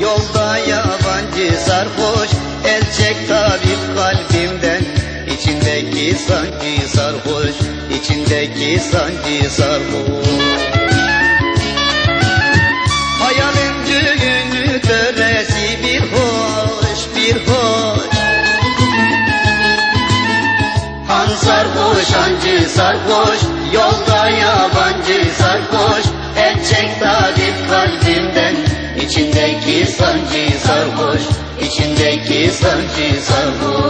Yolda yabancı sarhoş. El çek tabip kalbimden İçindeki sancı sarhoş içindeki sancı sarhoş. Hayalin düğünü töresi bir hoş bir hoş. Han sarhoş hancı sarhoş Yolda yabancı sarhoş. El çek tabip İçindeki sancı sarhoş içindeki sancı sarhoş